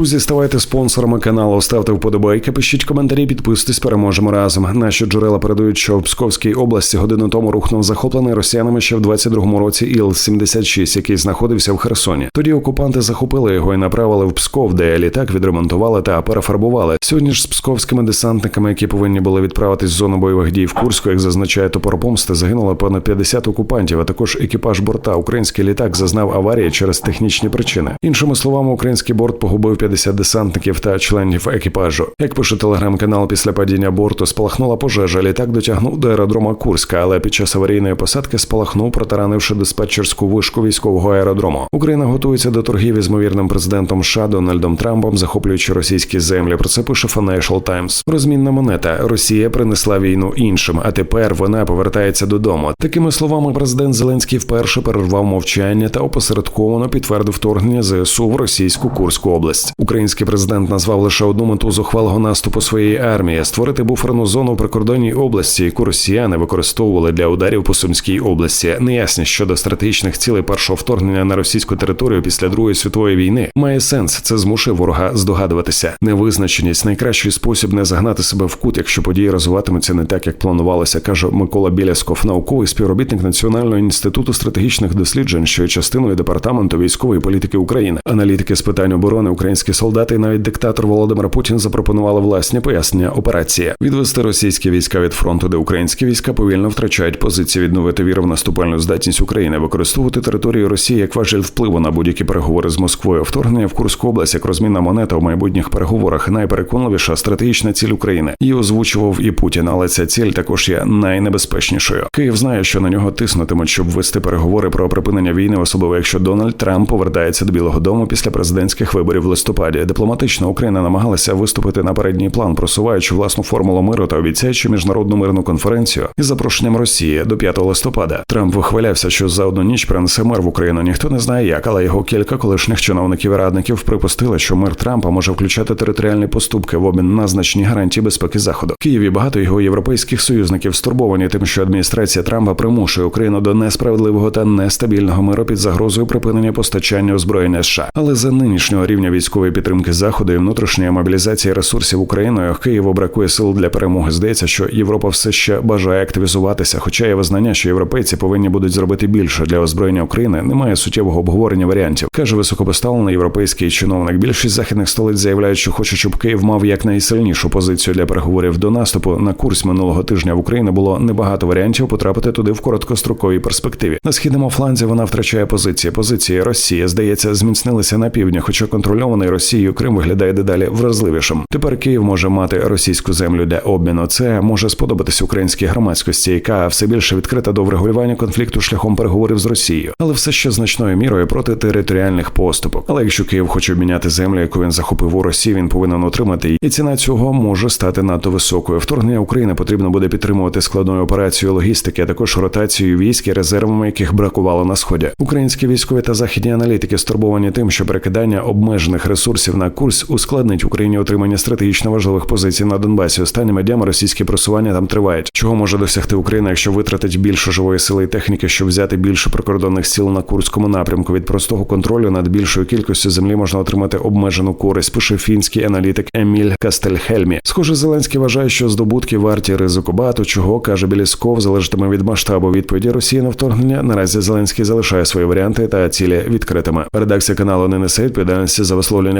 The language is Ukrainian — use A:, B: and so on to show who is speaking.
A: Друзі, ставайте спонсорами каналу, ставте вподобайки, пишіть коментарі, підписуйтесь, переможемо разом. Наші джерела передають, що в Псковській області годину тому рухнув захоплений росіянами ще в 22-му році Іл-76, який знаходився в Херсоні. Тоді окупанти захопили його і направили в Псков, де літак відремонтували та перефарбували. Сьогодні ж з псковськими десантниками, які повинні були відправитись в зону бойових дій в Курську, як зазначає топор помсти, загинуло понад 50 окупантів, а також екіпаж борта. Український літак зазнав аварії через технічні причини. Іншими словами, український борт погубив 50 десантників та членів екіпажу. Як пише телеграм-канал, після падіння борту спалахнула пожежа. Літак дотягнув до аеродрома Курська, але під час аварійної посадки спалахнув, протаранивши диспетчерську вишку військового аеродрому. Україна готується до торгів із ймовірним президентом США Дональдом Трампом, захоплюючи російські землі. Про це пише Financial Times. Розмінна монета. Росія принесла війну іншим, а тепер вона повертається додому. Такими словами, президент Зеленський вперше перервав мовчання та опосередковано підтвердив вторгнення ЗСУ в російську Курську область. Український президент назвав лише одну мету зухвалого наступу своєї армії створити буферну зону в прикордонній області, яку росіяни використовували для ударів по Сумській області. Неясність щодо стратегічних цілей першого вторгнення на російську територію після Другої світової війни має сенс. Це змушує ворога здогадуватися. Невизначеність найкращий спосіб не загнати себе в кут, якщо події розвиватимуться не так, як планувалося, каже Микола Білясков, науковий співробітник Національного інституту стратегічних досліджень, що є частиною департаменту військової політики України. Аналітики з питань оборони, українські солдати і навіть диктатор Володимир Путін запропонували власні пояснення операції відвести російські війська від фронту, де українські війська повільно втрачають позиції, відновити віру в наступальну здатність України, використовувати територію Росії як важіль впливу на будь-які переговори з Москвою, вторгнення в Курську область як розмінна монета у майбутніх переговорах. Найпереконливіша стратегічна ціль України. Її озвучував і Путін, але ця ціль також є найнебезпечнішою. Київ знає, що на нього тиснутимуть, щоб вести переговори про припинення війни, особливо якщо Дональд Трамп повертається до Білого Дому після президентських виборів в листопаді. Дипломатично Україна намагалася виступити на передній план, просуваючи власну формулу миру та обіцяючи міжнародну мирну конференцію із запрошенням Росії до 5 листопада. Трамп вихвалявся, що за одну ніч принесе мир в Україну. Ніхто не знає як, але його кілька колишніх чиновників і радників припустили, що мир Трампа може включати територіальні поступки в обмін на значні гарантії безпеки заходу. Київ і багато його європейських союзників стурбовані тим, що адміністрація Трампа примушує Україну до несправедливого та нестабільного миру під загрозою припинення постачання озброєння США. Але за нинішнього рівня військової підтримки заходу і внутрішньої мобілізації ресурсів Україною Києву бракує сил для перемоги. Здається, що Європа все ще бажає активізуватися, хоча є визнання, що європейці повинні будуть зробити більше для озброєння України. Немає суттєвого обговорення варіантів. каже високопоставлений європейський чиновник. Більшість західних столиць заявляють, що хочуть, щоб Київ мав якнайсильнішу позицію для переговорів до наступу. На курс минулого тижня в Україні було небагато варіантів потрапити туди в короткостроковій перспективі. На східному фланзі вона втрачає позиції. Позиції Росії здається зміцнилися на півдні, хоча контрольований Росією Крим виглядає дедалі вразливішим. Тепер Київ може мати російську землю для обміну. Це може сподобатись українській громадськості, яка все більше відкрита до врегулювання конфлікту шляхом переговорів з Росією, але все ще значною мірою проти територіальних поступок. Але якщо Київ хоче обміняти землю, яку він захопив у Росії, він повинен отримати її. І ціна цього може стати надто високою. Вторгнення України потрібно буде підтримувати складною операцією логістики, а також ротацією військ і резервами, яких бракувало на сході. Українські військові та західні аналітики стурбовані тим, що перекидання обмежених ресурсів на курс ускладнить Україні отримання стратегічно важливих позицій на Донбасі. Останніми днями російські просування там тривають. Чого може досягти Україна, якщо витратить більше живої сили і техніки, щоб взяти більше прикордонних сил на курському напрямку? Від простого контролю над більшою кількістю землі можна отримати обмежену користь. Пише фінський аналітик Еміль Кастельхельмі. Схоже, Зеленський вважає, що здобутки варті ризику. Багато чого каже Білісков, залежатиме від масштабу відповіді Росії на вторгнення. Наразі Зеленський залишає свої варіанти та цілі відкритими. Редакція каналу не несе відповідальності за висловлення